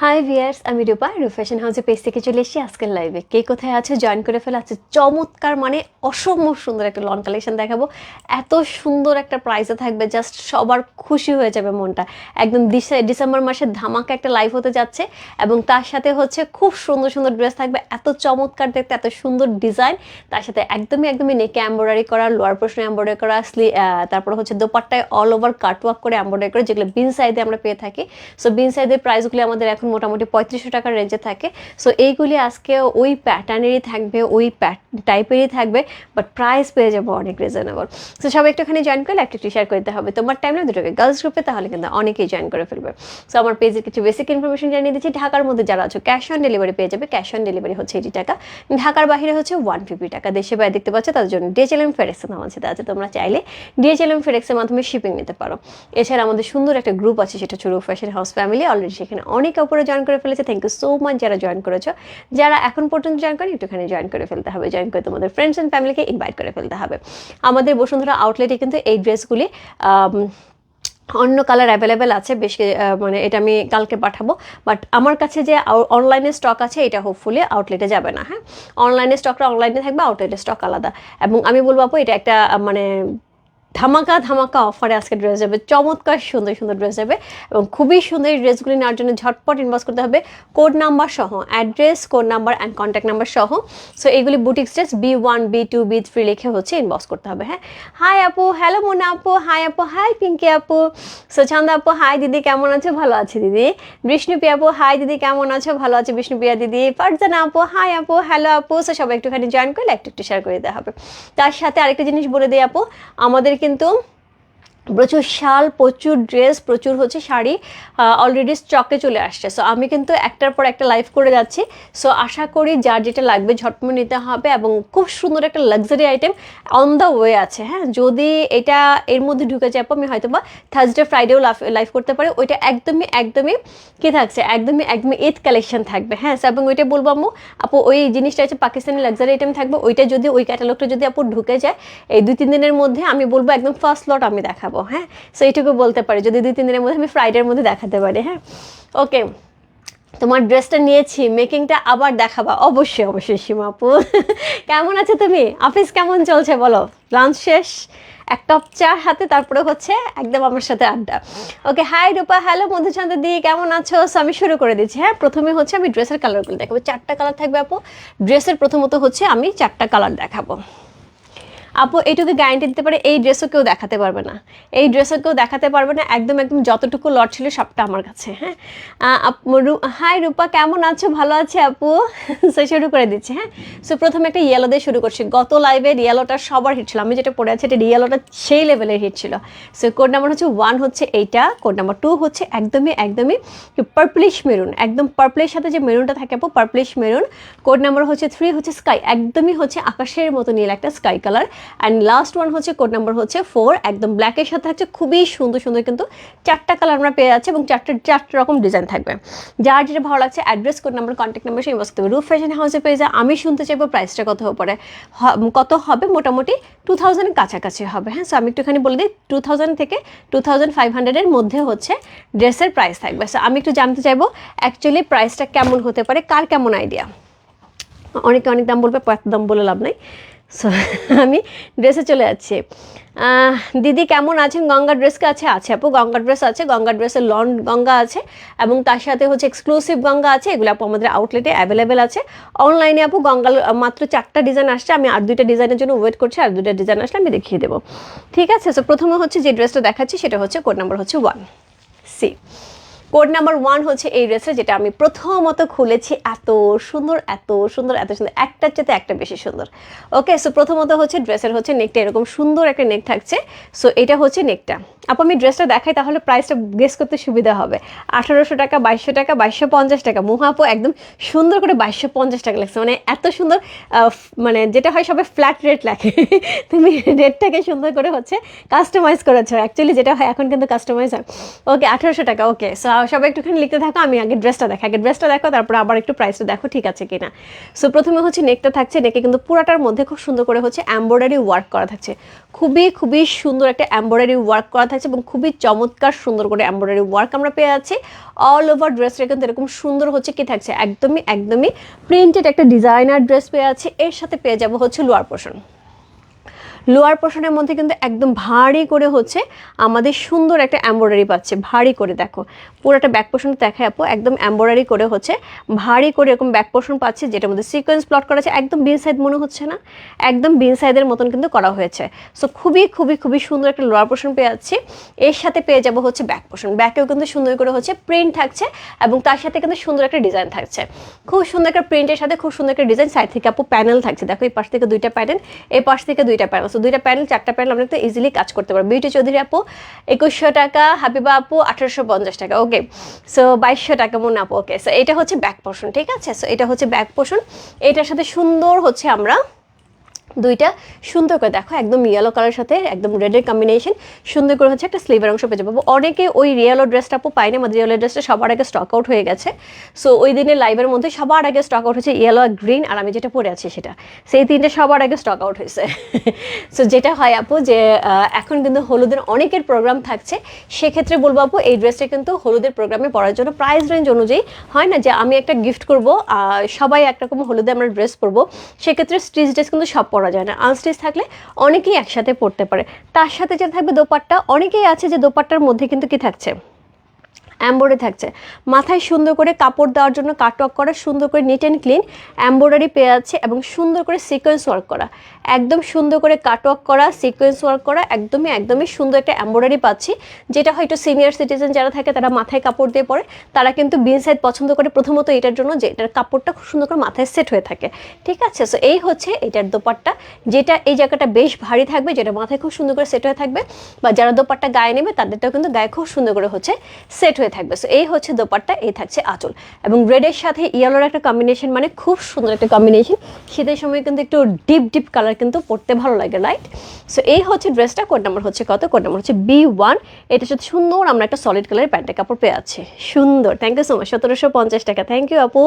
High viewers আমি রূপা রূপ fashion হাউসে পেজ থেকে চলে এসেছি আজকের লাইভে কে কোথায় আছে? জয়েন করে ফেলে। আছে চমৎকার মানে অসম্ভব সুন্দর একটা লন কালেকশন দেখাবো। এত সুন্দর একটা প্রাইসে থাকবে। জাস্ট সবার খুশি হয়ে যাবে মনটা। একদম ডিসে- ডিসেম্বর মাসে ধামাকা একটা লাইভ হতে যাচ্ছে এবং তার সাথে হচ্ছে খুব সুন্দর সুন্দর ড্রেস থাকবে। এত চমৎকার দেখতে, এত সুন্দর ডিজাইন তার সাথে একদমই একদমই নেকে এম্ব্রয়ডারি করা লোয়ার পোর্শনে এম্ব্রয়ডারি করা স্লি তারপর হচ্ছে দোপাট্টায় অল ওভার কাটওয়ার্ক করে এম্ব্রয়ডারি করে, যেগুলো বিন সাইডে আমরা পেয়ে থাকি। সো বিন সাইডের প্রাইসগুলি আমাদের এখন মোটামুটি পঁয়ত্রিশশো টাকার রেঞ্জে থাকে। সো এইগুলি আজকে ওই প্যাটার্নেরই থাকবে, ওই টাইপেরই থাকবে বাট প্রাইস পেয়ে যাব অনেক রিজনেবল সো সবাই একটুখানি জয়েন করলে একটু শেয়ার করতে হবে। তোমার টাইম দুটোকে গার্লস গ্রুপে তাহলে কিন্তু অনেকেই জয়েন করে ফেলবে। সো আমার পেজে কিছু বেসিক ইনফরমেশন জানিয়ে দিচ্ছি। ঢাকার মধ্যে যারা আছো ক্যাশ অন ডেলিভারি পেয়ে যাবে। ক্যাশ অন ডেলিভারি হচ্ছে এইটি টাকা। ঢাকার বাইরে হচ্ছে ওয়ান ফিফটি টাকা। দেশে বাইরে দেখতে পাচ্ছ, তাদের জন্য ডিএচএলএম ফেডেক্সের নাম আছে আছে। তোমরা চাইলে ডিএচএলএম ফেডেক্সের মাধ্যমে শিপিং নিতে পারো। এছাড়া আমাদের সুন্দর একটা গ্রুপ আছে, সেটা রূপ ফ্যাশন হাউস ফ্যামিলি অলরেডি সেখানে অনেক উপরে জয়েন করে ফেলেছে। থ্যাংক ইউ সো মাচ যারা জয়েন করেছ। যারা এখন পর্যন্ত জয়েন করেন, একটুখানি জয়েন করে ফেলতে হবে। জয়েন করে তোমাদের ফ্রেন্ডস অ্যান্ড ফ্যামিলিকে ইনভাইট করে ফেলতে হবে। আমাদের বসুন্ধরা আউটলেটে কিন্তু এই ড্রেসগুলি অন্য কালার অ্যাভেলেবেল আছে। বেশ মানে এটা আমি কালকে পাঠাবো। বাট আমার কাছে যে অনলাইনে স্টক আছে, এটা হোপফুলি আউটলেটে যাবে না হ্যাঁ? অনলাইনে স্টকটা অনলাইনে থাকবে আউটলেটের স্টক আলাদা। এবং আমি বলব আপু, এটা একটা মানে ধামাকা ধামাকা অফারে আজকে ড্রেস যাবে। চমৎকার সুন্দর সুন্দর ড্রেস যাবে এবং খুবই সুন্দর এই ড্রেসগুলি নেওয়ার জন্য ঝটপট ইনবক্স করতে হবে কোড নাম্বার সহ address code number and contact number সহ। সো এইগুলি boutiques dress B one B two B three লিখে হচ্ছে ইনবক্স করতে হবে হ্যাঁ? হাই আপু হ্যালো মোনা আপু হাই আপু হাই পিঙ্কি আপু। সুছান্দা আপু হাই দিদি, কেমন আছো? ভালো আছে দিদি। বিষ্ণুপ্রিয়া আপু হাই দিদি, কেমন আছো? ভালো আছে বিষ্ণুপ্রিয়া দিদি। ফারজানা আপু হাই আপু হ্যালো আপু। সো সবাই একটুখানি জয়েন করলে একটু একটু শেয়ার করে দেওয়া হবে। তার সাথে আরেকটা জিনিস বলে দিই আপু, আমাদের কিন্তু প্রচুর শাল, প্রচুর ড্রেস, প্রচুর হচ্ছে শাড়ি অলরেডি স্টকে চলে আসছে। সো আমি কিন্তু একটার পর একটা লাইভ করে যাচ্ছি। সো আশা করি যার যেটা লাগবে ঝটমট নিতে হবে এবং খুব সুন্দর একটা luxury item on the way আছে হ্যাঁ? যদি এটা এর মধ্যে ঢুকে যায়, আমি হয়তো বা থার্সডে ফ্রাইডেও লাইভ করতে পারি। ওইটা একদমই একদমই কি থাকছে? একদমই একদমই ঈদ কালেকশন থাকবে হ্যাঁ? এবং ওইটা বলব আম্মু, আপু, ওই জিনিসটা হচ্ছে পাকিস্তানি লাক্সারি আইটেম থাকবে। ওইটা যদি ওই ক্যাটালগটা যদি আপু ঢুকে যায়, এই দুই, তিন দিনের মধ্যে আমি বলব একদম ফার্স্ট লট আমি দেখাবো। হ্যাঁ? সো এইটুকু বলতে পারি। যদি দুই, তিন দিনের মধ্যে আমি ফ্রাইডের মধ্যে দেখাতে পারি হ্যাঁ? ওকে তোমার ড্রেসটা নিয়েছি মেকিংটা আবার দেখাবা। অবশ্যই অবশ্যই, সীমা আপু। কেমন আছো তুমি? অফিস কেমন চলছে বলো? লাঞ্চ শেষ, এক কাপ চা হাতে, তারপরে হচ্ছে একদম আমার সাথে আড্ডা। ওকে হাই রূপা হ্যালো মধুচন্দ্র দি, কেমন আছো? আমি শুরু করে দিচ্ছি হ্যাঁ? প্রথমে হচ্ছে আমি ড্রেসের কালারগুলো দেখাবো। চারটা কালার থাকবে আপু। ড্রেসের প্রথমত হচ্ছে আমি চারটা কালার দেখাবো। আপু, এইটুকু গ্যারান্টি দিতে পারে এই ড্রেসও কেউ দেখাতে পারবে না। এই ড্রেসও কেউ দেখাতে পারবে না, একদম একদম যতটুকু লট ছিল সবটা আমার কাছে হ্যাঁ। হাই রূপা, কেমন আছো? ভালো আছে আপু? সে শুরু করে দিচ্ছে হ্যাঁ। সো প্রথমে একটা ইয়েলো দিয়ে শুরু করছি। গত লাইভে ইয়েলোটা সবার হিট ছিল। আমি যেটা পড়ে আছি এটা ইয়েলোটা সেই লেভেলের হিট ছিল। সো কোড নাম্বার হচ্ছে ওয়ান হচ্ছে এইটা কোড নাম্বার টু হচ্ছে একদমই একদমই পার্পলিশ মেরুন একদম পার্পলের সাথে যে মেরুনটা থাকে আপু পার্পলিশ মেরুন কোড নাম্বার হচ্ছে থ্রি হচ্ছে স্কাই একদমই হচ্ছে আকাশের মতো নীল একটা sky colour and last one হচ্ছে কোড নাম্বার হচ্ছে ফোর একদম ব্ল্যাকের সাথে হচ্ছে খুবই সুন্দর সুন্দর কিন্তু চারটা কালার আমরা পেয়ে যাচ্ছি এবং চারটে চারটে রকম ডিজাইন থাকবে। যার যেটা ভালো লাগছে address code number contact number সেই বসতে। হবে রুফ ফ্যাশন হাউসে পেয়ে যায় আমি শুনতে চাইব প্রাইসটা কত পারে কত হবে? মোটামুটি টু থাউজেন্ডের কাছাকাছি হবে। হ্যাঁ সো আমি একটুখানি বলে দিই টু থাউজেন্ড থেকে টু থাউজেন্ড ফাইভ হান্ড্রেডের মধ্যে হচ্ছে ড্রেসের প্রাইস থাকবে। সো আমি একটু জানতে চাইব অ্যাকচুয়ালি প্রাইসটা কেমন হতে পারে? কার কেমন আইডিয়া অনেকে অনেক দাম বলবে এত দাম বলে লাভ নাই। সো আমি ড্রেসে চলে যাচ্ছি। দিদি কেমন আছেন? গঙ্গা ড্রেস আছে? আছে আপু, গঙ্গা ড্রেস আছে। গঙ্গা ড্রেসের লন গঙ্গা আছে এবং তার সাথে হচ্ছে এক্সক্লুসিভ গঙ্গা আছে। এগুলো আপু আমাদের আউটলেটে অ্যাভেলেবেল আছে। অনলাইনে আপু গঙ্গা মাত্র চারটা ডিজাইন আসছে। আমি আর দুইটা ডিজাইনের জন্য ওয়েট করছি। আর দুইটা ডিজাইন আসলে আমি দেখিয়ে দেবো। ঠিক আছে? সো প্রথমে হচ্ছে যে ড্রেসটা দেখাচ্ছি, সেটা হচ্ছে কোড নাম্বার হচ্ছে one see code number one হচ্ছে এই ড্রেসটা যেটা আমি প্রথমত খুলেছি এত সুন্দর এত সুন্দর এত সুন্দর। একটার চেয়ে একটা বেশি সুন্দর। ওকে সো প্রথমত হচ্ছে ড্রেসের হচ্ছে নেকটা এরকম সুন্দর একটা নেক থাকছে। সো এটা হচ্ছে নেকটা আপু, আমি ড্রেসটা দেখাই তাহলে প্রাইসটা গেস করতে সুবিধা হবে। আঠারোশো টাকা, বাইশশো টাকা, বাইশশো পঞ্চাশ টাকা। মুহা আপু, একদম সুন্দর করে বাইশশো পঞ্চাশ টাকা লাগছে মানে এত সুন্দর মানে যেটা হয় সবাই ফ্ল্যাট রেট লাগে তুমি রেটটাকে সুন্দর করে হচ্ছে কাস্টমাইজ করেছ। অ্যাকচুয়ালি যেটা হয় এখন কিন্তু কাস্টমাইজ হয়। ওকে আঠারোশো টাকা। ওকে সো সবাই একটুখানি লিখতে থাকো, আমি আগে ড্রেসটা দেখো আগে ড্রেসটা দেখো, তারপরে আবার একটু প্রাইসটা দেখো, ঠিক আছে কিনা? সো প্রথমে হচ্ছে নেকটা থাকছে। নেকে কিন্তু পুরাটার মধ্যে খুব সুন্দর করে হচ্ছে এমব্রয়ডারি ওয়ার্ক করা থাকছে। খুবই খুবই সুন্দর একটা এমব্রয়ডারি ওয়ার্ক করা থাকছে এবং খুবই চমৎকার সুন্দর করে এমব্রয়ডারি ওয়ার্ক আমরা পেয়ে আছি অল ওভার ড্রেসটা কিন্তু এরকম সুন্দর হচ্ছে কি থাকছে? একদমই একদমই প্রিন্টেড একটা ডিজাইনার ড্রেস পেয়ে আছি এর সাথে পেয়ে যাব হচ্ছে লোয়ার পোর্শন লোয়ার পোর্শনের মধ্যে কিন্তু একদম ভারী করে হচ্ছে আমাদের সুন্দর একটা এম্ব্রয়ডারি পাচ্ছে। ভারী করে দেখো। পুরোটা ব্যাক পোর্শন দেখায় আপু। একদম এম্ব্রয়ডারি করে হচ্ছে ভারী করে এরকম ব্যাক পোর্শন পাচ্ছে যেটার মধ্যে সিকোয়েন্স প্লট করা আছে। একদম বিন সাইড মনে হচ্ছে না? একদম বিন সাইডের মতন কিন্তু করা হয়েছে। সো খুবই খুবই খুবই সুন্দর একটা লোয়ার পোর্শন পেয়ে যাচ্ছি। এর সাথে পেয়ে যাব হচ্ছে ব্যাক পোর্শন ব্যাকেও কিন্তু সুন্দর করে হচ্ছে প্রিন্ট থাকছে এবং তার সাথে কিন্তু সুন্দর একটা ডিজাইন থাকছে। খুব সুন্দর একটা প্রিন্টের সাথে খুব সুন্দর একটা ডিজাইন সাইড থেকে আপু প্যানেল থাকছে। দেখো, এই পাশ থেকে দুইটা প্যানেল এই পাশ থেকে দুইটা প্যানেল সো দুইটা প্যানেল, চারটা প্যানেল তো ইজিলি কাজ করতে পারবেন। বিউটি চৌধুরী আপু, একুশশো টাকা, হাবিবা আপু, আঠারোশো পঞ্চাশ টাকা। ওকে সো বাইশশো টাকা মনে আপু। ওকে সো এটা হচ্ছে ব্যাক পোর্শন ঠিক আছে? সো এটা হচ্ছে ব্যাক পোর্শন এটার সাথে সুন্দর হচ্ছে আমরা দুইটা সুন্দর করে দেখো, একদম ইয়েলো কালার সাথে, একদম রেডের কম্বিনেশন সুন্দর করে হচ্ছে একটা স্লিভের অংশ পেয়ে যাব। অনেকে ওই রিয়েলো ড্রেসটা আপু পাইনি আমাদের রিয়েলো ড্রেসটা সবার আগে স্টক আউট হয়ে গেছে। সো ওই দিনের লাইভের মধ্যে সবার আগে স্টক আউট হয়েছে ইয়েলো আর গ্রিন আর আমি যেটা পরে আছি সেটা। সেই তিনটে সবার আগে স্টক আউট হয়েছে। সো যেটা হয় আপু যে এখন কিন্তু হলুদের অনেকের প্রোগ্রাম থাকছে। সেক্ষেত্রে বলব আপু, এই ড্রেসটা কিন্তু হলুদের প্রোগ্রামে পরার জন্য প্রাইস রেঞ্জ অনুযায়ী হয় না যে, আমি একটা গিফট করব সবাই একরকম হলুদে আমরা ড্রেস পরবো। সেক্ষেত্রে স্টিচ ড্রেস কিন্তু সব পরা যায় না। আনস্টিচ থাকলে অনেকেই একসাথে পড়তে পারে। তার সাথে যে থাকবে দোপাট্টা, অনেকেই আছে যে দোপাট্টার মধ্যে কিন্তু কি থাকছে? এম্বয়ডারি থাকছে। মাথায় সুন্দর করে কাপড় দেওয়ার জন্য কাটওয়ার্ক করা, সুন্দর করে নিট অ্যান্ড ক্লিন এম্বয়ডারি পেয়ে আছে এবং সুন্দর করে সিকোয়েন্স ওয়ার্ক করা। একদম সুন্দর করে কাটওয়ার্ক করা, সিকোয়েন্স ওয়ার্ক করা, একদমই একদমই সুন্দর একটা এম্বয়ডারি পাচ্ছি। যেটা হয়তো সিনিয়র সিটিজেন যারা থাকে তারা মাথায় কাপড় দিয়ে পরে, তারা কিন্তু বিন সাইড পছন্দ করে প্রথমত এটার জন্য যে এটার কাপড়টা খুব সুন্দর করে মাথায় সেট হয়ে থাকে। ঠিক আছে? সো এই হচ্ছে এটার দোপাট্টা। যেটা এই জায়গাটা বেশ ভারী থাকবে, যেটা মাথায় খুব সুন্দর করে সেট হয়ে থাকবে, বা যারা দোপাট্টা গায়ে নেবে তাদেরটাও কিন্তু গায়ে খুব সুন্দর করে হচ্ছে সেট হয়ে থাকবে। সো এই হচ্ছে দোপাট্টা, এই থাকছে আঁচল। এবং রেডের সাথে ইয়েলোর একটা কম্বিনেশন মানে খুব সুন্দর একটা কম্বিনেশন শীতের সময় কিন্তু একটু ডিপ ডিপ কালার কিন্তু পড়তে ভালো লাগে রাইট সো এই হচ্ছে ড্রেসটা কোড নাম্বার হচ্ছে কত? কোড নাম্বার হচ্ছে বি ওয়ান এটা সাথে সুন্দর, আমরা একটা সলিড কালারের প্যান্টের কাপড় পেয়ে আছি সুন্দর। থ্যাংক ইউ সো মাচ সতেরোশো পঞ্চাশ টাকা। থ্যাংক ইউ আপু।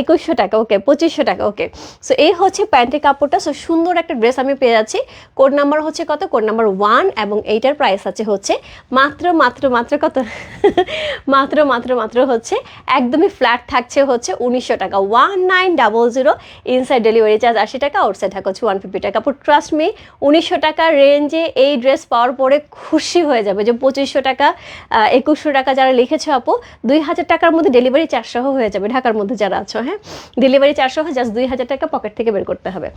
একুশশো টাকা ওকে পঁচিশশো টাকা ওকে সো এই হচ্ছে প্যান্টের কাপড়টা। সো সুন্দর একটা ড্রেস আমি পেয়ে যাচ্ছি। কোড নাম্বার হচ্ছে কত? কোড নাম্বার ওয়ান এবং এইটার প্রাইস আছে হচ্ছে মাত্র মাত্র মাত্র কত? মাত্র মাত্র মাত্র হচ্ছে একদমই ফ্ল্যাট থাকছে হচ্ছে উনিশশো টাকা। One nine double zero inside delivery charge আশি টাকা আউটসাইড টাকা হচ্ছে ওয়ান ফিফটি টাকা। ট্রাস্ট মি উনিশশো টাকার রেঞ্জে এই ড্রেস পাওয়ার পরে খুশি হয়ে যাবে যে পঁচিশশো টাকা একুশশো টাকা যারা লিখেছো আপু, দুই হাজার টাকার মধ্যে ডেলিভারি চারশো হয়ে যাবে। ঢাকার মধ্যে যারা আছো হ্যাঁ? ডেলিভারি চারশো জাস্ট দুই হাজার টাকা পকেট থেকে বের করতে হবে।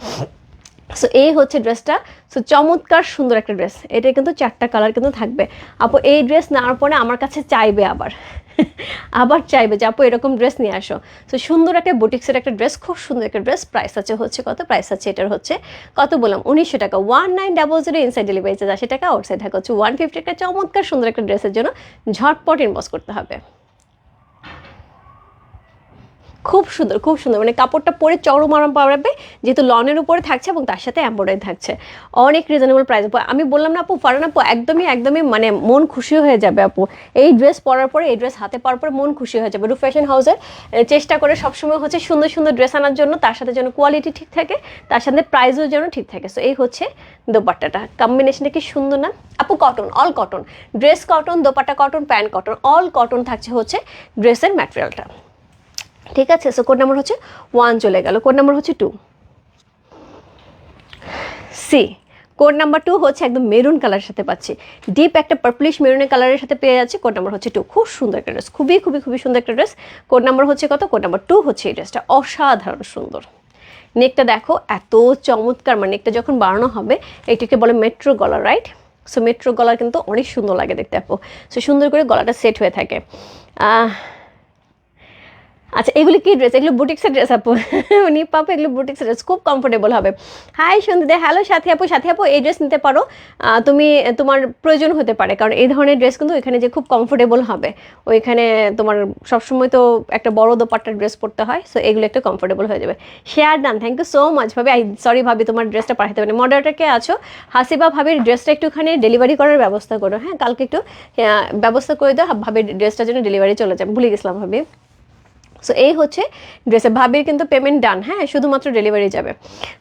সো এই হচ্ছে ড্রেসটা। সো চমৎকার, সুন্দর একটা ড্রেস। এটা কিন্তু চারটা কালার কিন্তু থাকবে। আপু, এই ড্রেস নেওয়ার পরে আমার কাছে চাইবে আবার। আবার চাইবে যে, আপু, এরকম ড্রেস নিয়ে আসো। তো সুন্দর একটা বুটিক্সের একটা ড্রেস, খুব সুন্দর একটা ড্রেস। প্রাইস আছে হচ্ছে কত? প্রাইস আছে এটার হচ্ছে কত বললাম? উনিশশো টাকা। One nine double zero inside delivery charge আশি টাকা আউটসাইড টাকা হচ্ছে ওয়ান ফিফটি একটা চমৎকার, সুন্দর একটা ড্রেসের জন্য ঝটপট ইনবস করতে হবে। খুব সুন্দর খুব সুন্দর। মানে কাপড়টা পরে চরম আরাম পাবে যেহেতু লনের উপরে থাকছে এবং তার সাথে এম্বয়ডারি থাকছে। অনেক রিজনেবল প্রাইস আমি বললাম না আপু ফারান আপু, একদমই একদমই মানে মন খুশি হয়ে যাবে আপু। এই ড্রেস পরার পরে, এই ড্রেস হাতে পাওয়ার পরে মন খুশি হয়ে যাবে। রু ফ্যাশন হাউসের চেষ্টা করে সবসময় হচ্ছে সুন্দর সুন্দর ড্রেস আনার জন্য তার সাথে যেন কোয়ালিটি ঠিক থাকে, তার সাথে প্রাইসও যেন ঠিক থাকে। সো এই হচ্ছে দোপাট্টাটা। কম্বিনেশনটা কি সুন্দর না? আপু cotton all cotton dress cotton dupatta cotton pant cotton all cotton থাকছে হচ্ছে ড্রেসের ম্যাটেরিয়ালটা ঠিক আছে? সো কোড নাম্বার হচ্ছে ওয়ান চলে গেল। কোড নাম্বার হচ্ছে two see code number two হচ্ছে একদম মেরুন কালারের সাথে পাচ্ছি। ডিপ একটা পার্পলিশ মেরুনের কালারের সাথে পেয়ে যাচ্ছে। কোড নাম্বার হচ্ছে টু খুব সুন্দর একটা ড্রেস খুবই খুবই খুবই সুন্দর একটা ড্রেস কোড নাম্বার হচ্ছে কত? কোড নাম্বার টু হচ্ছে এই ড্রেসটা অসাধারণ সুন্দর। নেকটা দেখো, এত চমৎকার। মানে নেকটা যখন বাড়ানো হবে, এটাকে বলে মেট্রো গলা রাইট সো মেট্রো গলা কিন্তু অনেক সুন্দর লাগে দেখতে আপু। সো সুন্দর করে গলাটা সেট হয়ে থাকে। আচ্ছা এগুলি কি ড্রেস এগুলো বুটিক্সের ড্রেস আপু। উনি পাপা, এগুলো বুটিক্সের ড্রেস খুব কমফোর্টেবল হবে। হাই সন্ধ্যা। হ্যালো সাথী আপু সাথী আপু, এই ড্রেস নিতে পারো। তুমি, তোমার প্রয়োজন হতে পারে, কারণ এই ধরনের ড্রেস কিন্তু ওইখানে যে খুব কমফোর্টেবল হবে। ওইখানে তোমার সবসময় তো একটা বড় দোপাট্টার ড্রেস পরতে হয় সো এগুলো একটু কমফোর্টেবল হয়ে যাবে। Share done thank you so much ভাবি। আই সরি ভাবি, তোমার ড্রেসটা পাঠাতে পারি মডারেটার কে আছো? হাসিবা, ভাবির ড্রেসটা একটুখানি ডেলিভারি করার ব্যবস্থা করো হ্যাঁ? কালকে একটু ব্যবস্থা করে দাও, ভাবির ড্রেসটার জন্য ডেলিভারি চলে যাবে ভুলে গেছিলাম, ভাবি। সো এই হচ্ছে ড্রেসের ভাবির কিন্তু পেমেন্ট ডান হ্যাঁ? শুধুমাত্র ডেলিভারি যাবে।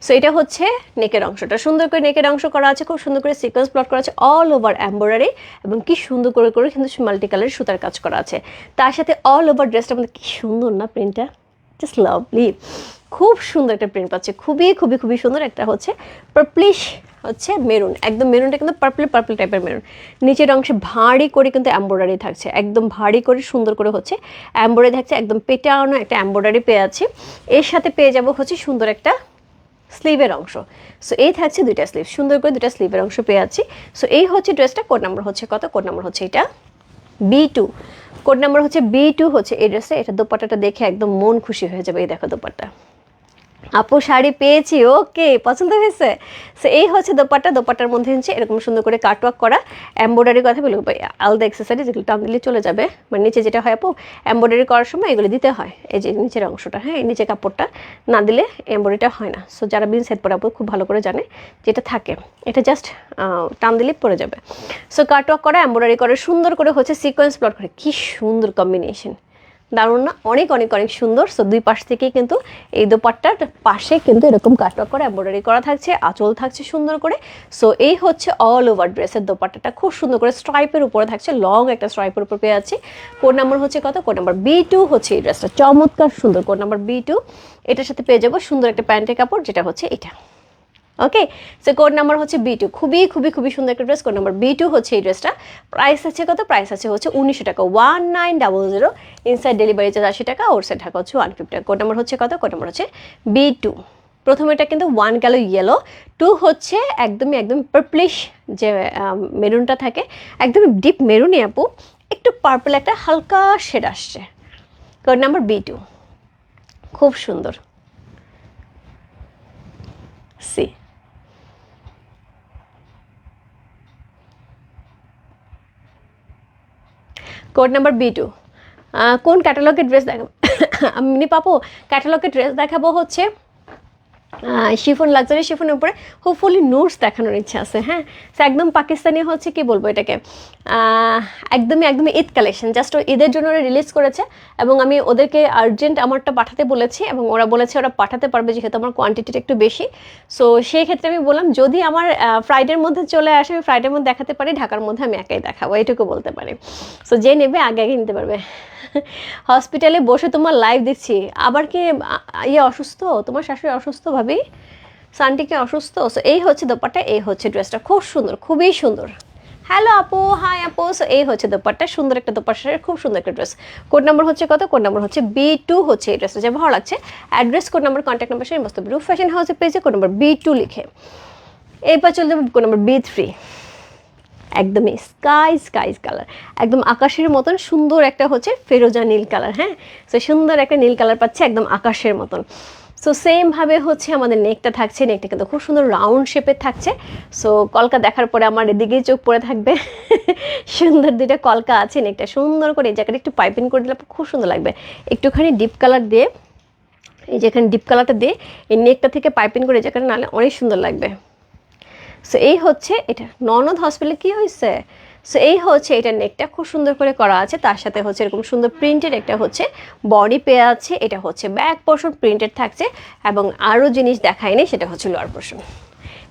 সো এটা হচ্ছে নেকের অংশটা। সুন্দর করে নেকের অংশ করা আছে, খুব সুন্দর করে সিকোয়েন্স প্লট করা আছে অল ওভার এম্ব্রয়ডারি এবং কি সুন্দর করে করে কিন্তু মাল্টি কালারের সুতার কাজ করা আছে। তার সাথে অল ওভার ড্রেসটা আমাদের কি সুন্দর না প্রিন্টটা জাস্ট লাভলি খুব সুন্দর একটা প্রিন্ট পাচ্ছে। খুবই খুবই খুবই সুন্দর একটা হচ্ছে পার্পলিশ হচ্ছে মেরুন একদম মেরুনটা কিন্তু পার্পল পার্পল টাইপের মেরুন নিচের অংশে ভারী করে কিন্তু এম্ব্রয়ডারি থাকছে। একদম ভারী করে, সুন্দর করে হচ্ছে এম্ব্রয়ডারি থাকছে। একদম পেটানো একটা এম্ব্রয়ডারি পেয়ে আছি। এর সাথে পেয়ে যাব হচ্ছে সুন্দর একটা স্লিভের অংশ। সো এই থাকছে দুইটা স্লিভ সুন্দর করে দুইটা স্লিভের অংশ পেয়ে আছি। সো এই হচ্ছে ড্রেসটা। কোড নাম্বার হচ্ছে কত? কোড নাম্বার হচ্ছে এটা বি টু কোড নাম্বার হচ্ছে বি টু হচ্ছে এই ড্রেসে এটা দোপাট্টাটা দেখে একদম মন খুশি হয়ে যাবে। এই দেখো দোপাট্টা। আপু শাড়ি পেয়েছি, ওকে, পছন্দ হয়েছে? সো এই হচ্ছে দোপাট্টা। দোপাট্টার মধ্যে হচ্ছে এরকম সুন্দর করে কাটওয়ার্ক করা। এম্ব্রয়ডারি কথা বলব আলাদা এক্সারসাইজ যেগুলো টান দিলে চলে যাবে। মানে নিচে যেটা হয় আপু এম্ব্রয়ডারি করার সময় এগুলো দিতে হয়। এই যে নিচের অংশটা হ্যাঁ এই নিচে কাপড়টা না দিলে এম্ব্রয়ডারিটা হয় না। সো যারা বিন সেট পরে, আপু, খুব ভালো করে জানে যেটা থাকে। এটা জাস্ট টান দিলে পড়ে যাবে। সো কাটওয়ার্ক করা এম্ব্রয়ডারি করে, সুন্দর করে হচ্ছে সিকোয়েন্স প্লট করে। কি সুন্দর কম্বিনেশন দারুণ না? অনেক অনেক অনেক সুন্দর। সো দুই পাশ থেকে কিন্তু এই দোপাট্টার পাশে কিন্তু এরকম কাটওয়ার্ক করে এম্ব্রয়ডারি করা থাকছে, আঁচল থাকছে সুন্দর করে। সো এই হচ্ছে অল ওভার ড্রেসের দোপাট্টাটা। খুব সুন্দর করে স্ট্রাইপের উপরে থাকছে লং একটা স্ট্রাইপের উপর পেয়ে আছি কোড নাম্বার হচ্ছে কত? কোড নাম্বার বি টু হচ্ছে এই ড্রেসটা চমৎকার সুন্দর কোড নাম্বার বি টু এটার সাথে পেয়ে যাব সুন্দর একটা প্যান্টের কাপড়, যেটা হচ্ছে এটা। Okay so code number B two two খুবই খুবই খুবই সুন্দর একটা dress code number B two হচ্ছে এই ড্রেসটা প্রাইস আছে কত? প্রাইস আছে হচ্ছে উনিশশো টাকা। One nine double zero inside delivery charge আশি টাকা ওর সাইড ঢাকা হচ্ছে ওয়ান ফিফটি টাকা। কোড নাম্বার হচ্ছে কত? কোড নাম্বার হচ্ছে বি টু প্রথম এটা কিন্তু ওয়ান গেল ইয়েলো টু হচ্ছে একদমই একদম পার্পলিশ যে মেরুনটা থাকে। একদমই ডিপ মেরুনই আপু। একটু পার্পল একটা হালকা শেড আসছে। কোড নাম্বার বি টু খুব সুন্দর। See code number B two. কোন ক্যাটালগের ড্রেস দেখাবো আমি পাবো ক্যাটালগের ড্রেস দেখাবো হচ্ছে শিফন লাক্সারি শিফনের উপরে হোপফুলি নোটস দেখানোর ইচ্ছা আছে হ্যাঁ? সো একদম পাকিস্তানি হচ্ছে, কি বলব এটাকে? একদমই একদমই ঈদ কালেকশন জাস্ট ঈদের জন্য ওরা রিলিজ করেছে এবং আমি ওদেরকে আর্জেন্ট আমারটা পাঠাতে বলেছি এবং ওরা বলেছে ওরা পাঠাতে পারবে যেহেতু আমার কোয়ান্টিটিটা একটু বেশি। সো সেই ক্ষেত্রে আমি বললাম, যদি আমার ফ্রাইডের মধ্যে চলে আসে, আমি ফ্রাইডের মধ্যে দেখাতে পারি, ঢাকার মধ্যে আমি একাই দেখাবো এইটুকু বলতে পারি। সো যে নেবে, আগে আগে নিতে পারবে। হসপিটালে বসে তোমার লাইভ দেখছি। আবার কি ইয়ে অসুস্থ? তোমার শাশুড়ি অসুস্থ ভাবি সানটিকে অসুস্থ। এই হচ্ছে দোপাট্টা, এই হচ্ছে ড্রেসটা। খুব সুন্দর, খুবই সুন্দর। হ্যালো আপু। হাই আপু। সো এই হচ্ছে দোপাট্টা, সুন্দর একটা দোপাট্টা খুব সুন্দর একটা ড্রেস। কোড নাম্বার হচ্ছে কত? কোড নাম্বার হচ্ছে বি টু হচ্ছে এই ড্রেসটা, যে ভালো লাগছে। Address code number contact number সেই বাস্তব রূপ ফ্যাশন হাউসে পেয়েছে কোড নাম্বার বি টু লিখে। এরপর চলে যাব কোড নাম্বার বি থ্রি একদমই স্কাই স্কাই কালার একদম আকাশের মতন সুন্দর একটা হচ্ছে ফেরোজা নীল কালার হ্যাঁ? সো সুন্দর একটা নীল কালার পাচ্ছে একদম আকাশের মতন। সো সেমভাবে হচ্ছে আমাদের নেকটা থাকছে। নেকটা কিন্তু খুব সুন্দর রাউন্ড শেপের থাকছে। সো কলকা দেখার পরে আমার এদিকেই চোখ পড়ে থাকবে। সুন্দর দুইটা কলকা আছে নেকটা সুন্দর করে এই জায়গাটা একটু পাইপিং করে দিলে খুব সুন্দর লাগবে। একটুখানি ডিপ কালার দিয়ে, এই যেখানে ডিপ কালারটা দিয়ে, এই নেকটা থেকে পাইপিং করে জায়গাটা নাহলে অনেক সুন্দর লাগবে। সো এই হচ্ছে এটা। ননদ হসপিটালে কি হয়েছে? সো এই হচ্ছে এটা নেকটা খুব সুন্দর করে করা আছে। তার সাথে হচ্ছে এরকম সুন্দর প্রিন্টেড একটা হচ্ছে বডি পেয়ে আছে। এটা হচ্ছে ব্যাক পোর্শন প্রিন্টেড থাকছে এবং আরও জিনিস দেখায়নি সেটা হচ্ছে লোয়ার পোর্শন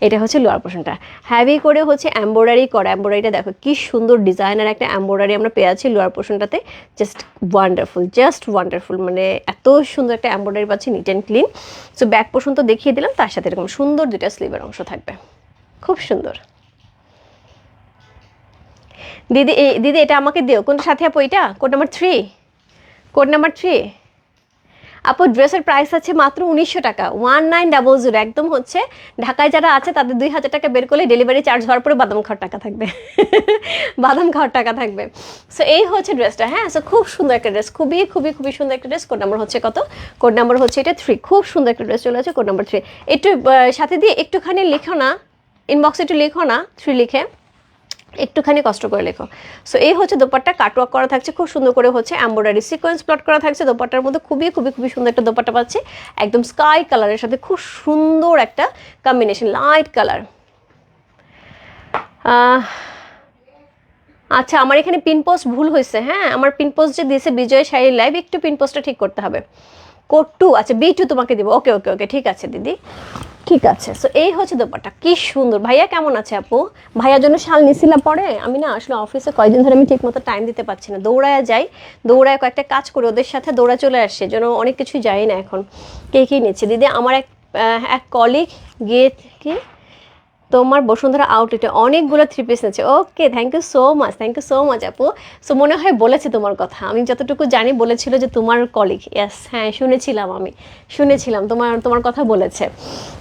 এটা হচ্ছে লোয়ার পোর্শনটা হ্যাভি করে হচ্ছে এম্ব্রয়ডারি করা। এম্ব্রয়ডারিটা দেখো কি সুন্দর ডিজাইনার একটা এম্ব্রয়ডারি আমরা পেয়ে আছি লোয়ার পোর্শনটাতে জাস্ট ওয়ান্ডারফুল জাস্ট ওয়ান্ডারফুল মানে এত সুন্দর একটা এম্ব্রয়ডারি পাচ্ছি neat and clean so back portion তো দেখিয়ে দিলাম। তার সাথে এরকম সুন্দর দুইটা স্লিভের অংশ থাকবে। খুব সুন্দর। দিদি দিদি, এটা আমাকে দিও। কোন সাথে আপু, এটা? Code number three code number three আপু, ড্রেসের প্রাইস আছে মাত্র উনিশশো টাকা। ওয়ান নাইন ডাবল জিরো একদম হচ্ছে ঢাকায় যারা আছে তাদের দুই হাজার টাকা বের করলে ডেলিভারি চার্জ হওয়ার পরে বাদাম খাওয়ার টাকা থাকবে। বাদাম খাওয়ার টাকা থাকবে। সো এই হচ্ছে ড্রেসটা হ্যাঁ? সো খুব সুন্দর একটা ড্রেস খুবই খুবই খুবই সুন্দর একটা ড্রেস কোড নাম্বার হচ্ছে কত? কোড নাম্বার হচ্ছে এটা থ্রি খুব সুন্দর একটা ড্রেস চলে আছে কোড নাম্বার থ্রি একটু সাথে দিয়ে একটুখানি লিখো না ইনবক্সে একটু লিখো না থ্রি লিখে। একটুখানি কষ্ট করে লেখো। সো এই হচ্ছে দোপাট্টা। কাটওয়ার্ক করা থাকছে, খুব সুন্দর করে হচ্ছে এম্ব্রয়ডারি সিকোয়েন্স প্লট করা থাকছে। দোপাট্টার মধ্যে খুবই খুবই খুবই সুন্দর একটা দোপাট্টা পাচ্ছি। একদম স্কাই কালারের সাথে খুব সুন্দর একটা কম্বিনেশন লাইট কালার আচ্ছা আমার এখানে পিন পোস্ট ভুল হয়েছে হ্যাঁ? আমার পিন পোস্ট যে দিয়েছে বিজয় শাড়ি লাইভ একটু পিন পোস্টটা ঠিক করতে হবে। কোড টু আচ্ছা বি টু তোমাকে দিব। ওকে ওকে ওকে ঠিক আছে দিদি। ঠিক আছে। সো এই হচ্ছে দোপাটা কি সুন্দর। ভাইয়া কেমন আছে আপু? ভাইয়ার জন্য শাল নিছিলাম পরে। আমি না আসলে অফিসে কয়েকদিন ধরে আমি ঠিক মতো টাইম দিতে পারছি না। দৌড়ায় যাই। দৌড়ায় কয়েকটা কাজ করি। ওদের সাথে দৌড়া চলে আসে যেন অনেক কিছু যাই না এখন। কে কী নিচ্ছে? দিদি আমার এক এক কলিগ গিয়ে কি? তোমার বসুন্ধরা আউটলেটে অনেকগুলো থ্রি পিস নিচ্ছে okay thank you so much thank you so much আপু। সো মনে হয় বলেছে তোমার কথা। আমি যতটুকু জানি বলেছিল যে তোমার কলিগ ইয়াস হ্যাঁ শুনেছিলাম আমি। শুনেছিলাম, তোমার তোমার কথা বলেছে।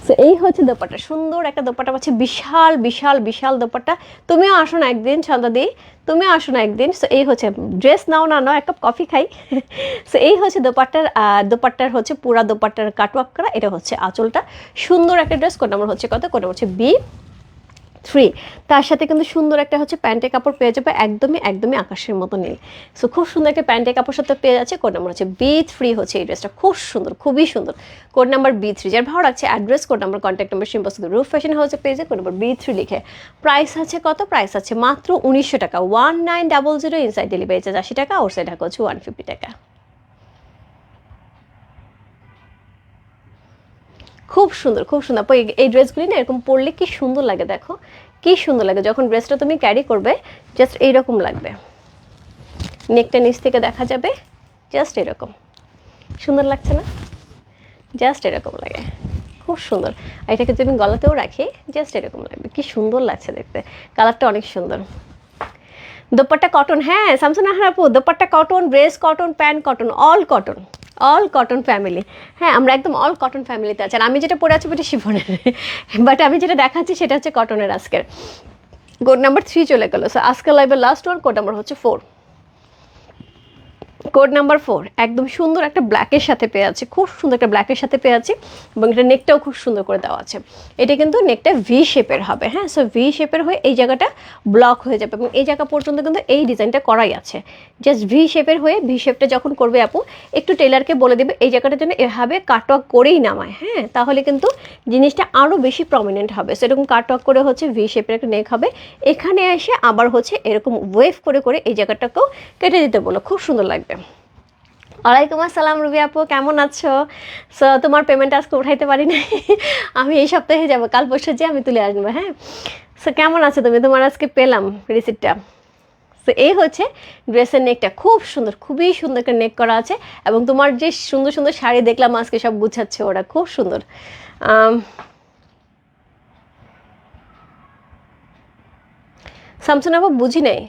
সো এই হচ্ছে দোপাটা সুন্দর একটা দোপাটা পাচ্ছে। বিশাল বিশাল বিশাল দোপাটা তুমিও আসো না একদিন সন্ধ্যা দি তুমি আসো না একদিন। সো এই হচ্ছে ড্রেস নাও না, নাও, এক কাপ কফি খাই। সো এই হচ্ছে দোপাট্টার দোপাট্টার হচ্ছে পুরা দোপাট্টার কাটওয়াক করা। এটা হচ্ছে আঁচলটা। সুন্দর একটা ড্রেস কোন নাম্বার হচ্ছে কত? কোন হচ্ছে বি থ্রি তার সাথে কিন্তু সুন্দর একটা হচ্ছে প্যান্টের কাপড় পেয়ে যাবে একদমই একদমই আকাশের মতো নীল। সো খুব সুন্দর একটা প্যান্টের কাপড় সাথে পেয়ে যাচ্ছে কোড নাম্বার হচ্ছে বি থ্রি হচ্ছে এই ড্রেসটা খুব সুন্দর, খুবই সুন্দর। কোড নাম্বার বি থ্রি যার ভালো লাগছে address code number contact number simple roof fashion হাউসে পেয়েছে কোড নাম্বার বি থ্রি লিখে। প্রাইস আছে কত? প্রাইস আছে মাত্র উনিশশো টাকা। One nine double zero inside delivery charge আশি টাকা ওর সাইড হচ্ছে ওয়ান ফিফটি টাকা। খুব সুন্দর খুব সুন্দর। আপু, এই- ড্রেসগুলি না এরকম পরলে কি সুন্দর লাগে দেখো। কি সুন্দর লাগে। যখন ড্রেসটা তুমি ক্যারি করবে জাস্ট এইরকম লাগবে। নেকটা নিচ থেকে দেখা যাবে জাস্ট এরকম। সুন্দর লাগছে না? জাস্ট এরকম লাগে। খুব সুন্দর। আর এটাকে তুমি গলাতেও রাখি জাস্ট এরকম লাগবে। কি সুন্দর লাগছে দেখতে। কালারটা অনেক সুন্দর। দোপাট্টা কটন হ্যাঁ স্যামসুন আহার আপু, dupatta cotton dress cotton pant cotton all cotton all cotton family হ্যাঁ আমরা একদম অল কটন ফ্যামিলিতে আছি। আর আমি যেটা পরে আছি ওটা শিফনের। বাট আমি যেটা দেখাচ্ছি সেটা হচ্ছে কটনের আজকের। কোড নাম্বার থ্রি চলে গেলো। সো আজকের লাইভের লাস্ট ওয়ান কোড নাম্বার হচ্ছে ফোর কোড নাম্বার ফোর, একদম সুন্দর একটা ব্ল্যাকের সাথে পেয়ে আছে, খুব সুন্দর একটা ব্ল্যাকের সাথে পেয়ে আছে এবং এটা নেকটাও খুব সুন্দর করে দেওয়া আছে। এটা কিন্তু নেকটা ভি শেপের হবে হ্যাঁ? সো ভি শেপের হয়ে এই জায়গাটা ব্লক হয়ে যাবে এবং এই জায়গা পর্যন্ত কিন্তু এই ডিজাইনটা করাই আছে। জাস্ট ভি শেপের হয়ে ভি শেপটা যখন করবে আপু, একটু টেলারকে বলে দেবে, এই জায়গাটা যেন এভাবে কাটওয়ার্ক করেই নামায় হ্যাঁ? তাহলে কিন্তু জিনিসটা আরও বেশি প্রমিনেন্ট হবে। সেরকম কাটওয়ার্ক করে হচ্ছে ভি শেপের একটা নেক হবে। এখানে এসে আবার হচ্ছে এরকম ওয়েভ করে করে এই জায়গাটাকেও কেটে দিতে বলো, খুব সুন্দর লাগবে। ওয়ালাইকুম আসসালাম রুবি আপু, কেমন আছো? সো তোমার পেমেন্ট আজকে উঠাইতে পারি নাই। আমি এই সপ্তাহে যাব, কাল পরশু যে আমি তুলে আসব হ্যাঁ? সো কেমন আছো তুমি? তোমার আজকে পেলাম রিসিপ্টটা তো এই হচ্ছে ড্রেসের নেকটা খুব সুন্দর, খুবই সুন্দর একটা নেক করা আছে এবং তোমার যে সুন্দর সুন্দর শাড়ি দেখলাম আজকে সব গুছাচ্ছে ওরা, খুব সুন্দর। শামসুন আপু বুঝি নাই?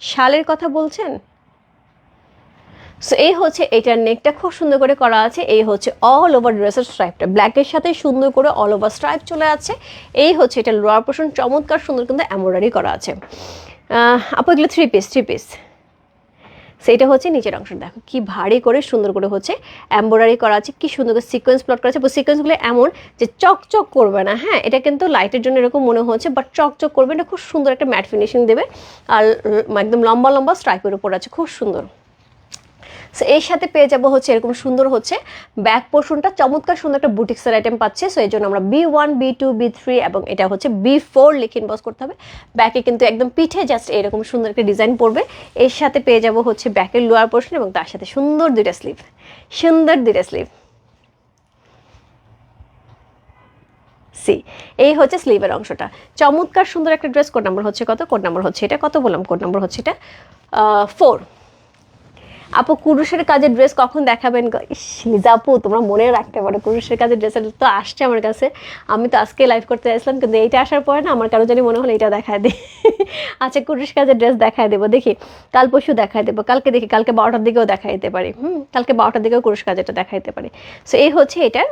শালের কথা বলছেন? সো এই হচ্ছে এটার নেকটা খুব সুন্দর করে করা আছে। এই হচ্ছে অল ওভার ড্রেসের স্ট্রাইপটা ব্ল্যাকের সাথে সুন্দর করে অল ওভার স্ট্রাইপ চলে আছে এই হচ্ছে এটা লোয়ার পোর্শন চমৎকার সুন্দর কিন্তু এমব্রয়ডারি করা আছে। আপু, এগুলো থ্রি পিস থ্রি পিস সেইটা হচ্ছে নিচের অংশ দেখো, কি ভারী করে সুন্দর করে হচ্ছে এম্ব্রয়ডারি করা আছে। কি সুন্দর করে সিকোয়েন্স প্লট করা আছে। সিকোয়েন্সগুলো এমন যে চকচক করবে না। হ্যাঁ এটা কিন্তু লাইটের জন্য এরকম মনে হচ্ছে বাট চকচক করবে না। খুব সুন্দর একটা ম্যাট ফিনিশিং দেবে। আর একদম লম্বা লম্বা স্ট্রাইপের উপর আছে। খুব সুন্দর। সো এর সাথে পেয়ে যাব হচ্ছে এরকম সুন্দর হচ্ছে ব্যাক পোর্শনটা চমৎকার সুন্দর একটা বুটিক্সের আইটেম পাচ্ছে। সো এই জন্য আমরা B one B two B three এবং এটা হচ্ছে বি ফোর লিখে ইনবক্স করতে হবে। ব্যাকে কিন্তু একদম পিঠে জাস্ট এরকম সুন্দর একটা ডিজাইন পড়বে। এর সাথে পেয়ে যাব হচ্ছে ব্যাকের লোয়ার পোর্শন এবং তার সাথে সুন্দর দুইটা স্লিভ সুন্দর দুইটা স্লিভ সি এই হচ্ছে স্লিভের অংশটা। চমৎকার সুন্দর একটা ড্রেস কোড নাম্বার হচ্ছে কত? কোড নাম্বার হচ্ছে এটা। কত বললাম? কোড নাম্বার হচ্ছে এটা ফোর আপু কুরুষের কাজের ড্রেস কখন দেখাবেন? লিজা আপু, তোমরা মনে রাখতে পারো কুরুষের কাজের ড্রেসের তো আসছে আমার কাছে। আমি তো আজকে লাইভ করতে চাইছিলাম কিন্তু এইটা আসার পরে না আমার কারও জানি মনে হলো এটা দেখায় দিই আচ্ছা কুরুশ কাজের ড্রেস দেখায় দেবো। দেখি, কাল পরশু দেখায় দেবো, কালকে দেখি, কালকে বারোটার দিকেও দেখাই দিতে পারি। হুম, কালকে বারোটার দিকেও কুরুশ কাজেরটা দেখাই দিতে পারি। সো এই হচ্ছে এটার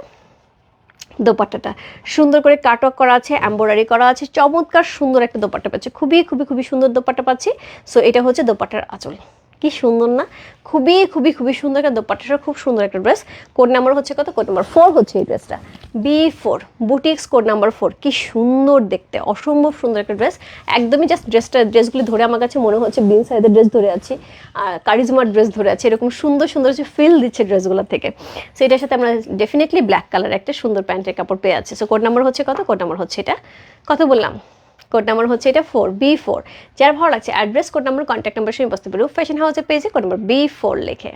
দোপাট্টাটা। সুন্দর করে কাটওয়ার্ক করা আছে এম্ব্রয়ডারি করা আছে, চমৎকার সুন্দর একটা দোপাট্টা পাচ্ছি। খুবই খুবই খুবই সুন্দর দোপাট্টা পাচ্ছি। সো এটা হচ্ছে দোপাট্টার আঁচল। কি সুন্দর না? খুবই খুবই খুবই সুন্দর একটা দোপাট্টাটা খুব সুন্দর একটা ড্রেস কোড নাম্বার হচ্ছে কত? কোড নাম্বার ফোর হচ্ছে এই ড্রেসটা B four boutiques code number four কি সুন্দর দেখতে, অসম্ভব সুন্দর একটা ড্রেস একদমই জাস্ট ড্রেসটা ড্রেসগুলি ধরে আমার কাছে মনে হচ্ছে বিন সাইডের ড্রেস ধরে আছি, আর কারিজমার ড্রেস ধরে আছে। এরকম সুন্দর সুন্দর হচ্ছে ফিল দিচ্ছে ড্রেসগুলোর থেকে। সো এটার সাথে আমরা ডেফিনেটলি ব্ল্যাক কালার একটা সুন্দর প্যান্টের কাপড় পেয়ে আছি। সো কোড নাম্বার হচ্ছে কত? কোড নাম্বার হচ্ছে এটা। কত বললাম? কোড নাম্বার হচ্ছে এটা ফোর বি ফোর যার ভালো লাগছে address code number contact number সঙ্গে বসতে পারো ফ্যাশন হাউসের পেজে কোড নাম্বার বি ফোর লিখে।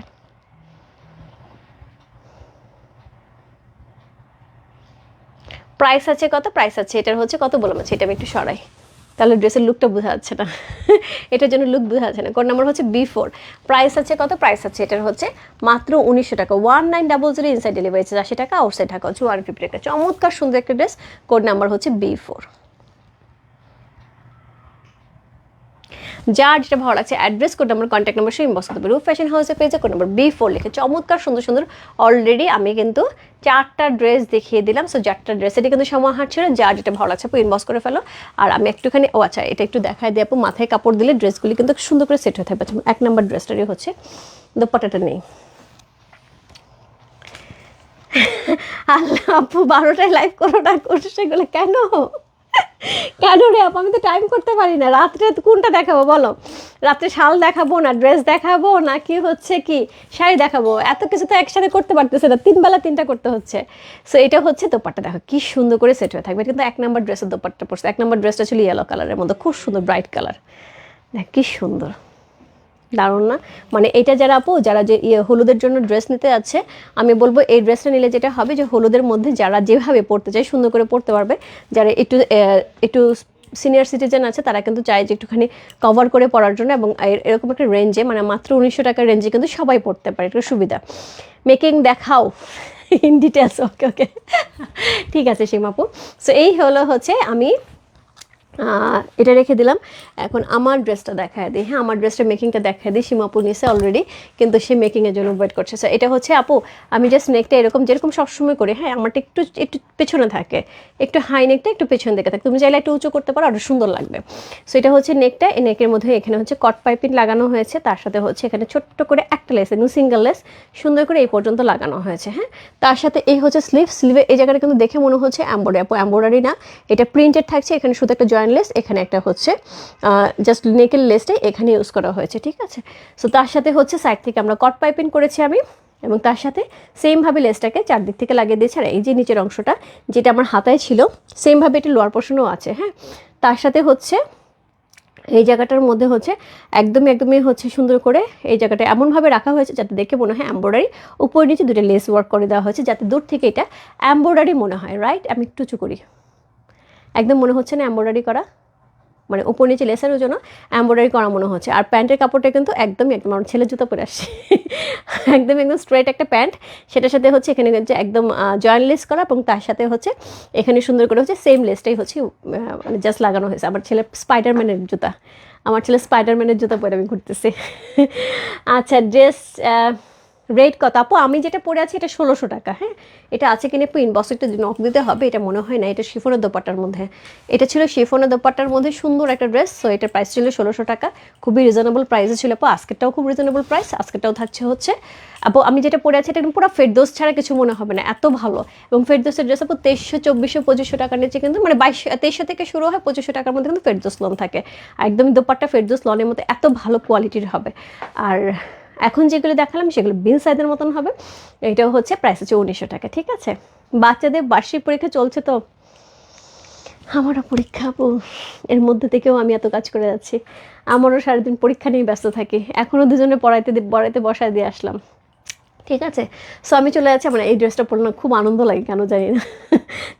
প্রাইস আছে কত? প্রাইস আছে, এটার হচ্ছে কত বললাম? আছে এটা আমি একটু সরাই। তাহলে ড্রেসের লুকটা বোঝা যাচ্ছে না। এটার জন্য লুক বোঝা যাচ্ছে না। কোড নাম্বার হচ্ছে বি ফোর প্রাইস আছে কত? প্রাইস আছে, এটার হচ্ছে মাত্র উনিশশো টাকা। One nine double zero inside delivery আছে, আশি টাকা আউটসাইড টাকা হচ্ছে ওয়ান ফিফটি টাকা। চমৎকার, সুন্দর একটা ড্রেস কোড নাম্বার হচ্ছে বি ফোর যার যেটা ভালো লাগছে address code number contact number সেই ইনবক্স করতে ফ্যাশন হাউসের পেজে কোড নাম্বার বি ফোর লিখে। চমৎকার, সুন্দর সুন্দর। অলরেডি আমি কিন্তু চারটা ড্রেস দেখিয়ে দিলাম। সো চারটা ড্রেসেরই কিন্তু সমাহার ছিল যার যেটা ভালো লাগছে, আপু ইনবক্স করে ফেলো। আর আমি একটুখানি, ও আচ্ছা এটা একটু দেখায় দিয়ে আপু। মাথায় কাপড় দিলে ড্রেসগুলি কিন্তু সুন্দর করে সেট হয়ে থাকবে। এক নম্বর ড্রেসটারই হচ্ছে। দোপাটাটা নেই। আল্লাহ, আপু, বারোটায় লাইভ করো না করছ সেগুলো কেন? কেন রে আমি তো টাইম করতে পারি না। রাত্রে কোনটা দেখাবো বলো? রাত্রে শাল দেখাবো না ড্রেস দেখাবো না কি হচ্ছে কি শাড়ি দেখাবো? এত কিছু তো একসাথে করতে পারতেছে না। তিন বেলা তিনটা করতে হচ্ছে। সো এটা হচ্ছে দোপাট্টা। দেখো, কি সুন্দর করে সেট হয়ে থাকবে। কিন্তু এক নম্বর ড্রেসের দোপাট্টা পড়ছে এক নম্বর ড্রেসটা ছিল ইয়েলো কালারের মধ্যে। খুব সুন্দর ব্রাইট কালার দেখ, কি সুন্দর। দারুণ না। মানে এটা যারা আপু, যারা যে ইয়ে হলুদের জন্য ড্রেস নিতে যাচ্ছে, আমি বলব এই ড্রেসটা নিলে যেটা হবে যে হলুদের মধ্যে যারা যেভাবে পড়তে চায়, সুন্দর করে পড়তে পারবে। যারা একটু একটু সিনিয়র সিটিজেন আছে, তারা কিন্তু চায় যে একটুখানি কভার করে পড়ার জন্য এবং এরকম একটা রেঞ্জে মানে মাত্র উনিশশো টাকার রেঞ্জে কিন্তু সবাই পড়তে পারে একটু সুবিধা। মেকিং দেখাও ইন ডিটেলস ওকে ওকে ঠিক আছে, সীমাপু। সো এই হলো হচ্ছে আমি এটা রেখে দিলাম। এখন আমার ড্রেসটা দেখায় দিই। হ্যাঁ আমার ড্রেসটা মেকিংটা দেখায় দিই। সীমাপু নিছে অলরেডি কিন্তু সে মেকিংয়ের জন্য ওয়েট করছে। So, এটা হচ্ছে আপু আমি জাস্ট নেকটা এরকম যেরকম সবসময় করি হ্যাঁ আমারটা একটু একটু পেছনে থাকে। একটু হাই নেকটা একটু পেছন দিকে থাকে। তুমি চাইলে একটু উঁচু করতে পারো আরও সুন্দর লাগবে। সো এটা হচ্ছে নেকটা এই নেকের মধ্যে এখানে হচ্ছে কট পাইপিং লাগানো হয়েছে। তার সাথে হচ্ছে এখানে ছোট্ট করে একটা লেস এবং সিঙ্গেল লেস সুন্দর করে এই পর্যন্ত লাগানো হয়েছে। হ্যাঁ তার সাথে এই হচ্ছে স্লিভ স্লিভে এই জায়গাটা কিন্তু দেখে মনে হচ্ছে এম্বয়ডারি আপু এম্বয়ডারি না এটা প্রিন্টেড থাকছে। এখানে শুধু একটা জয়েন্ট লেস এখানে একটা হচ্ছে জাস্ট নেকের লেসটাই এখানে ইউজ করা হয়েছে, ঠিক আছে? সো তার সাথে হচ্ছে সাইড থেকে আমরা কট পাইপিং করেছি আমি, এবং তার সাথে সেমভাবে লেসটাকে চারদিক থেকে লাগিয়ে দিয়েছি, আর এই যে নিচের অংশটা, যেটা আমার হাতায় ছিল সেমভাবে এটি লোয়ার পোর্শনও আছে হ্যাঁ? তার সাথে হচ্ছে, এই জায়গাটার মধ্যে হচ্ছে একদমই একদমই হচ্ছে সুন্দর করে এই জায়গাটা এমনভাবে রাখা হয়েছে যাতে দেখে মনে হয় এম্ব্রয়ডারি উপর নিচে দুটো লেস ওয়ার্ক করে দেওয়া হয়েছে, যাতে দূর থেকে এটা এম্ব্রয়ডারি মনে হয় রাইট আমি একটু উঁচু করি। একদম মনে হচ্ছে না এম্ব্রয়ডারি করা। মানে উপর নিচে লেসের জন্য এম্ব্রয়ডারি করা মনে হচ্ছে। আর প্যান্টের কাপড়টা কিন্তু একদমই একদম আমার ছেলে জুতো পরে আসছে। একদম একদম স্ট্রেট একটা প্যান্ট। সেটার সাথে হচ্ছে এখানে হচ্ছে একদম জয়েন্ট লেস করা এবং তার সাথে হচ্ছে এখানে সুন্দর করে হচ্ছে সেম লেসটাই হচ্ছে মানে জাস্ট লাগানো হয়েছে। আমার ছেলে স্পাইডারম্যানের জুতা। আমার ছেলে স্পাইডারম্যানের জুতা পরে আমি ঘুরতেছি। আচ্ছা ড্রেস রেট কত? আপু, আমি যেটা পরে আছি এটা ষোলোশো টাকা হ্যাঁ? এটা আছে কিনা একটু ইনবক্স একটু নক দিতে হবে, এটা মনে হয় না, এটা শিফনের দোপাট্টার মধ্যে। এটা ছিল শিফনের দোপাট্টার মধ্যে সুন্দর একটা ড্রেস সো এটার প্রাইস ছিল ষোলোশো টাকা। খুবই রিজনেবল প্রাইসে ছিল, আপু, আজকেরটাও খুব রিজনেবল প্রাইস আজকেরটাও থাকছে হচ্ছে, আপু, আমি যেটা পরে আছি এটা একদম পুরো ফেরদোস ছাড়া কিছু মনে হবে না, এত ভালো। এবং ফেরদোসের ড্রেস আপু, তেইশশো, চব্বিশশো, পঁচিশশো টাকার নিচে কিন্তু মানে বাইশশো তেইশশো থেকে শুরু হয় পঁচিশশো টাকার মধ্যে কিন্তু ফেরদোস লোন থাকে। একদমই দোপাট্টা ফেরদোস লোনের মধ্যে এত ভালো কোয়ালিটির হবে। আর এখন যেগুলো দেখালাম, সেগুলো বিন সাইজের মতন হবে। এটাও হচ্ছে প্রাইস হচ্ছে উনিশশো টাকা, ঠিক আছে? বাচ্চাদের বার্ষিক পরীক্ষা চলছে তো। আমারও পরীক্ষা, আপু। এর মধ্যে থেকেও আমি এত কাজ করে যাচ্ছি। আমারও সারাদিন পরীক্ষা নিয়ে ব্যস্ত থাকি। এখনও দুজনে পড়াইতে পড়াইতে বসায় দিয়ে আসলাম। ঠিক আছে? সো আমি চলে যাচ্ছি। আমার এই ড্রেসটা পরলে খুব আনন্দ লাগে, কেন জানি না।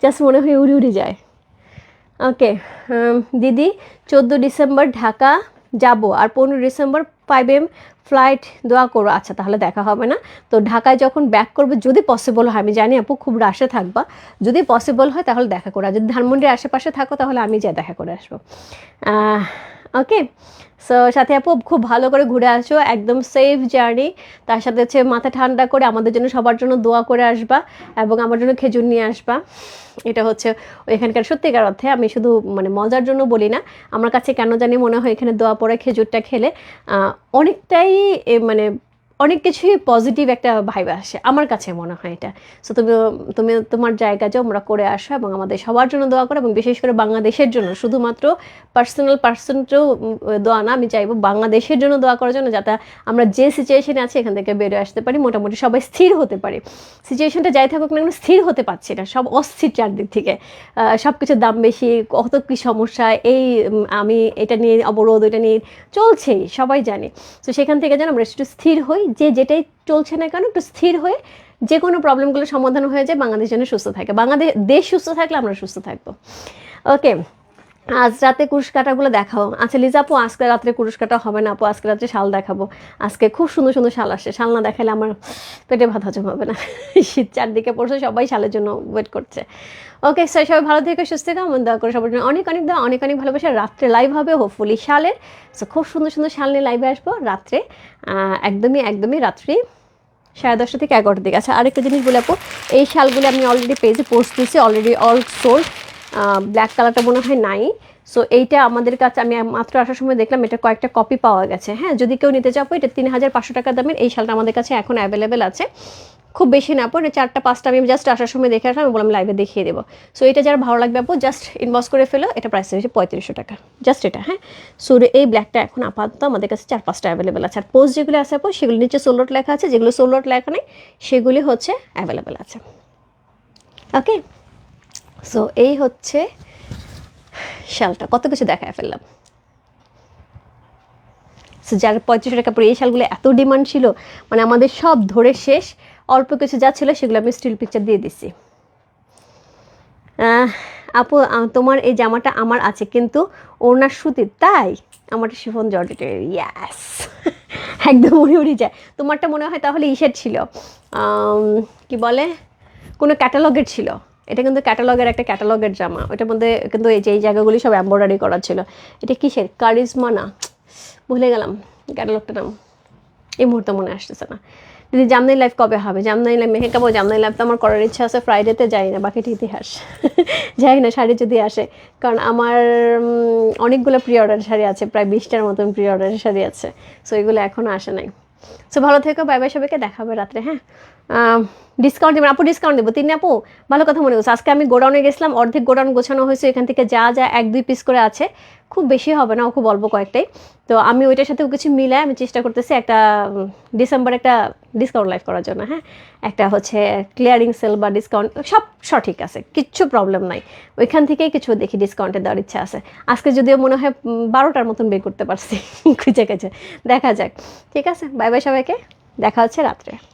জাস্ট মনে হয় উড়ি উড়ি যায়। ওকে দিদি, চোদ্দ ডিসেম্বর ঢাকা যাব। আর পনেরো ডিসেম্বর ফাইভ এম ফ্লাইট দোয়া করো। আচ্ছা তাহলে দেখা হবে না। তো ঢাকায় যখন ব্যাক করবে, যদি পসিবল হয়, আমি জানি আপু, খুব রাশে থাকবা। যদি পসিবল হয়, তাহলে দেখা করো। যদি ধানমন্ডির আশেপাশে থাকো, তাহলে আমি যা দেখা করে আসব। ওকে সো সাথে আপু, খুব ভালো করে ঘুরে আসো, একদম সেফ জার্নি তার সাথে হচ্ছে মাথা ঠান্ডা করে আমাদের জন্য সবার জন্য দোয়া করে আসবা এবং আমার জন্য খেজুর নিয়ে আসবা। এটা হচ্ছে এখানকার সত্যিকার অর্থে আমি শুধু মানে মজার জন্য বলি না, আমার কাছে কেন জানি মনে হয় এখানে দোয়া পড়ে খেজুরটা খেলে অনেকটাই মানে অনেক কিছুই পজিটিভ একটা ভাইব আসে, আমার কাছে মনে হয় এটা। সো তুমি তুমি তোমার জায়গা যাও, আমরা করে আসো এবং আমাদের সবার জন্য দোয়া করো এবং বিশেষ করে বাংলাদেশের জন্য, শুধুমাত্র পার্সোনাল পার্সনটাও দোয়া না, আমি চাইব বাংলাদেশের জন্য দোয়া করার জন্য যাতে আমরা যে সিচুয়েশনে আছি, এখান থেকে বেরোয় আসতে পারি, মোটামুটি সবাই স্থির হতে পারি। সিচুয়েশনটা যাই থাকুক না কেন, স্থির হতে পারছি না, সব অস্থির চারদিক থেকে। সব কিছুর দাম বেশি, কত কী সমস্যা, এই আমি এটা নিয়ে, অবরোধ এটা নিয়ে, চলছেই, সবাই জানে। তো সেখান থেকে যেন আমরা একটু স্থির হই যে যেটাই চলছে না কেন, একটু স্থির হয়ে যে কোনো প্রবলেমগুলো সমাধান হয়ে যায়, বাংলাদেশ যেন সুস্থ থাকে। বাংলাদেশ দেশ সুস্থ থাকলে আমরা সুস্থ থাকব। ওকে আজ রাতে কুরুশ কাটাগুলো দেখাও আচ্ছা লিজা আপু, আজকে রাত্রে কুরুশ কাটা হবে না আপু, আজকে রাত্রে শাল দেখাবো। আজকে খুব সুন্দর সুন্দর শাল আসে। শাল না দেখালে আমার পেটে ভাত হজম হবে না। শীত চারদিকে পড়ছে, সবাই শালের জন্য ওয়েট করছে। ওকে স্যার সবাই ভালো থেকে, সুস্থ থেকে। আমার দয়া করে সবার জন্য অনেক অনেক দেওয়া অনেক অনেক ভালোবাসা। রাত্রে লাইভ হবে হোপফুলি শালের। সো খুব সুন্দর সুন্দর শাল নিয়ে লাইভে আসব রাত্রে। একদমই একদমই রাত্রি সাড়ে দশটা থেকে এগারোটার দিকে। আচ্ছা আরেকটা জিনিস বলে আপু, এই শালগুলো আমি অলরেডি পেজে পোস্ট দিয়েছি অলরেডি অল সোল্ড ব্ল্যাক কালারটা মনে হয় নাই। সো এইটা আমাদের কাছে আমি মাত্র আসার সময় দেখলাম, এটা কয়েকটা কপি পাওয়া গেছে। হ্যাঁ যদি কেউ নিতে চাও, এটা তিন হাজার পাঁচশো টাকা দামের, এই শালটা আমাদের কাছে এখন অ্যাভেলেবেল আছে। খুব বেশি না পড়ে চারটা, পাঁচটা আমি জাস্ট আসার সময় দেখে আসলাম, আমি বললাম লাইভে দেখিয়ে দেবো। সো এটা যারা ভালো লাগবে আপু জাস্ট ইনবক্স করে ফেলো, এটা প্রাইস হয়েছে পঁয়ত্রিশশো টাকা। জাস্ট এটা হ্যাঁ? সো এই ব্ল্যাকটা এখন আপাতত আমাদের কাছে চার পাঁচটা অ্যাভেলেবেল আছে। আর পোস্ট যেগুলো আছে আপু, সেগুলো নিচে সোলোট লেখা আছে, যেগুলো সোলোট লেখা নেই, সেগুলি হচ্ছে অ্যাভেলেবেল আছে। ওকে সো এই হচ্ছে শালটা। কত কিছু দেখায় ফেললাম। সো যার পঁয়ত্রিশশো টাকা পরে এই শালগুলো এত ডিমান্ড ছিল মানে আমাদের সব ধরে শেষ, অল্প কিছু যা ছিল সেগুলো আমি স্টিল পিকচার দিয়ে দিছি। আপু তোমার এই জামাটা আমার আছে, কিন্তু ওনার সুতির তাই আমারটা শিফন জর্জেটের ইয়াস একদম উড়ি উড়ি যায়। তোমারটা মনে হয় তাহলে ইসের ছিল। কি বলে? কোনো ক্যাটালগের ছিল। এটা কিন্তু ক্যাটালগের একটা ক্যাটালগের জামা। ওটার মধ্যে কিন্তু এই যে এই জায়গাগুলি সব এম্ব্রয়ডারি করা ছিল। এটা কিসের? কারিজমা না। ভুলে গেলাম। ক্যাটালগটার নাম। এই মুহূর্তে মনে আসতেছে না। দিদি জামনাই লাইভ কবে হবে? জামনাই লাইভ মেহে কাবো জামনাই লাইভ তো আমার করার ইচ্ছা আছে। ফ্রাইডেতে যাই না, বাকিটা ইতিহাস। যাই না, শাড়ি যদি আসে। কারণ আমার অনেকগুলো প্রি অর্ডার শাড়ি আছে। প্রায় বিশটার মতন প্রি অর্ডার শাড়ি আছে। সো এগুলো এখনও আসে নাই। সো ভালো থেকো। বাই বাই সবাইকে। দেখা হবে রাত্রে হ্যাঁ? ডিসকাউন্ট দেবেন। আপু ডিসকাউন্ট দেবো। তিনি আপু, ভালো কথা মনে করছে আজকে আমি গোডাউনে গেছিলাম, অর্ধেক গোডাউন গোছানো হয়েছে। এখান থেকে যা যা এক দুই পিস করে আছে। খুব বেশি হবে না, ও খুব অল্প কয়েকটাই। তো আমি ওইটার সাথেও কিছু মিলায় আমি চেষ্টা করতেছি একটা ডিসেম্বর একটা ডিসকাউন্ট লাইভ করার জন্য হ্যাঁ? একটা হচ্ছে ক্লিয়ারিং সেল বা ডিসকাউন্ট সব সঠিক আছে। কিচ্ছু প্রবলেম নাই। ওইখান থেকেই কিছু দেখি ডিসকাউন্টে দেওয়ার ইচ্ছা আছে। আজকে যদিও মনে হয় বারোটার মতন বের করতে পারছি। খুঁজে গেছে দেখা যাক। ঠিক আছে? বাই বাই সবাইকে। দেখা হচ্ছে রাত্রে।